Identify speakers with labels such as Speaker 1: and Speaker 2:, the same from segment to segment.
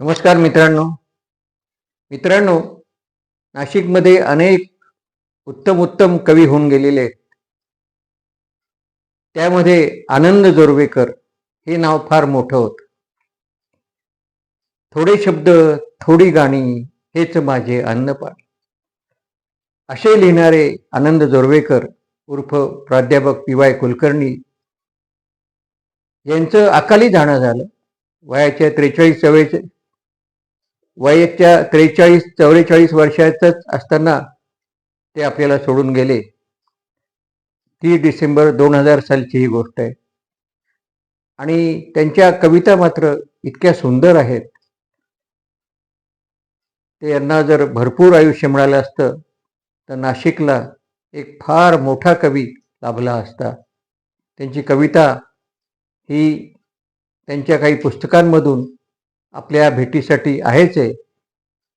Speaker 1: नमस्कार मित्रांनो. मित्रांनो नाशिकमध्ये अनेक उत्तम उत्तम कवी होऊन गेलेले आहेत. त्यामध्ये आनंद जोरवेकर हे नाव फार मोठं होत. थोडे शब्द थोडी गाणी हेच माझे अन्नपान. असे लिहिणारे आनंद जोरवेकर उर्फ प्राध्यापक पी वाय कुलकर्णी यांचं अकाली जाणं झालं. वयाच्या त्रेचाळीस चव्वेचाळीस वयाच्या त्रेचाळीस चौवेचाळीस वर्षाचंच असताना ते आपल्याला सोडून गेले. तीस डिसेंबर दोन हजार सालची ही गोष्ट आहे. आणि त्यांच्या कविता मात्र इतक्या सुंदर आहेत. ते यांना जर भरपूर आयुष्य मिळालं असतं तर नाशिकला एक फार मोठा कवी लाभला असता. त्यांची कविता ही त्यांच्या काही पुस्तकांमधून आपल्या भेटीसाठी आहेच आहे.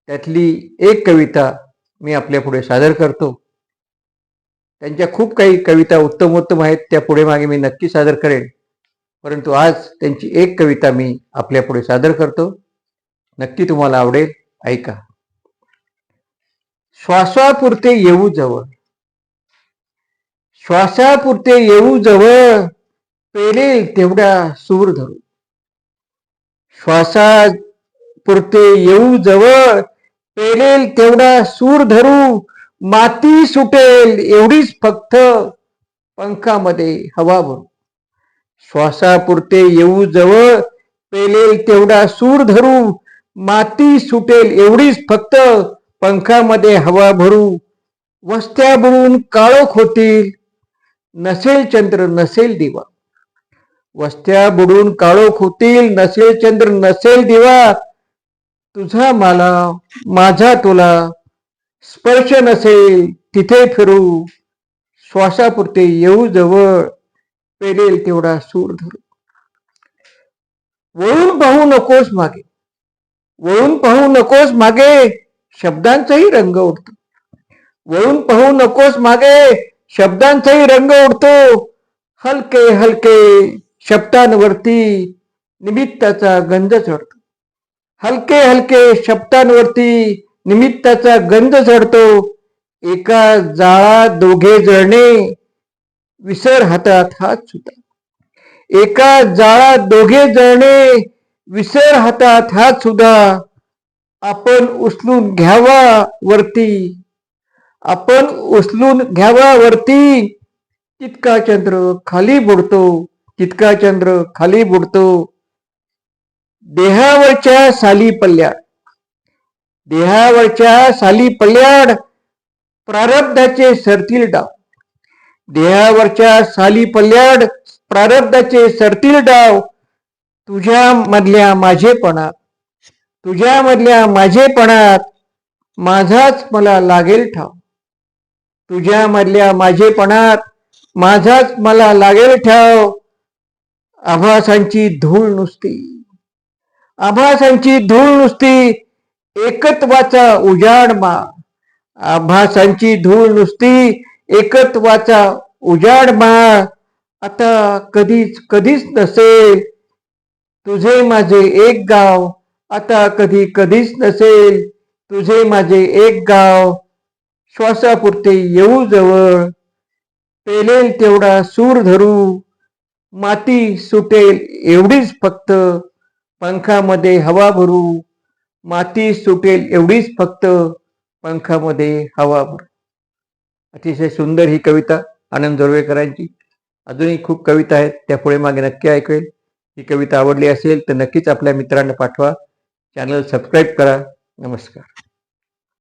Speaker 1: त्यातली एक कविता मी आपल्यापुढे सादर करतो. त्यांच्या खूप काही कविता उत्तम उत्तम आहेत त्या पुढे मागे मी नक्की सादर करेन. परंतु आज त्यांची एक कविता मी आपल्यापुढे सादर करतो. नक्की तुम्हाला आवडेल ऐका. श्वासापुरते येऊ जवळ. श्वासापुरते येऊ जवळ पेरेल तेवढा सूर धरू श्वासापुरते येऊ जवळ पेरेल तेवढा सूर धरू माती सुटेल एवढीच फक्त पंखामध्ये हवा भरू श्वासापुरते येऊ जवळ पेलेल तेवढा सूर धरू माती सुटेल एवढीच फक्त पंखामध्ये हवा भरू. वस्त्या बुडून काळोख होतील नसेल चंद्र नसेल दिवा. वस्त्या बुडून काळोख होतील नसेल चंद्र नसेल दिवा. तुझा मला माझा तुला स्पर्श नसेल तिथे फिरू. श्वासापुरते येऊ जवळ पेरेल तेवढा सूर धरू. वळून पाहू नकोस मागे. वळून पाहू नकोस मागे शब्दांचाही रंग उडतो. वळून पाहू नकोस मागे शब्दांचाही रंग उडतो. हलके हलके शब्दांवरती निमित्ताचा गंध चढतो हलके हलके शब्दांवरती निमित्ताचा गंध चढतो एका जाळा दोघे जळणे विसर हातात हात सुद्धा. एका जाळा दोघे जळणे विसर हातात हात सुद्धा आपण उचलून घ्यावा वरती आपण उचलून घ्यावा वरती तितका चंद्र खाली बुडतो. तितका चंद्र खाली बुडतो. देहावरच्या साली पल्ल्याड देहावरच्या साली पल्ल्याड प्रारब्धाचे सरतील डाव. देहावरच्या साली पल्ल्याड प्रारब्धाचे सरतील डाव. तुझ्या मधल्या माझेपणात तुझ्या मधल्या माझेपणात माझाच मला लागेल ठाव. तुझ्या मधल्या माझेपणात माझाच मला लागेल ठाव. आभासांची धूळ नुसती. आभासांची धूळ नुसती एकत्वाचा उजाड मा आभासांची धूळ नुसती एकत्वाचा उजाड मा आता कधीच कधीच नसेल तुझे माझे एक गाव. आता कधी कधीच नसेल तुझे माझे एक गाव. श्वासापुरते येऊ जवळ. पेलेल तेवढा सूर धरू. माती सुटेल एवढीच फक्त. पंखामध्ये हवा भरू. माती सुटेल एवढीच फक्त. पंखामध्ये हवा भरू. अतिशय सुंदर ही कविता आनंद जोरवेकरांची. अजूनही खूप कविता आहेत त्या पुढे मागे नक्की ऐकवेल. ही कविता आवडली असेल तर नक्कीच आपल्या मित्रांना पाठवा. चॅनल सबस्क्राईब करा. नमस्कार.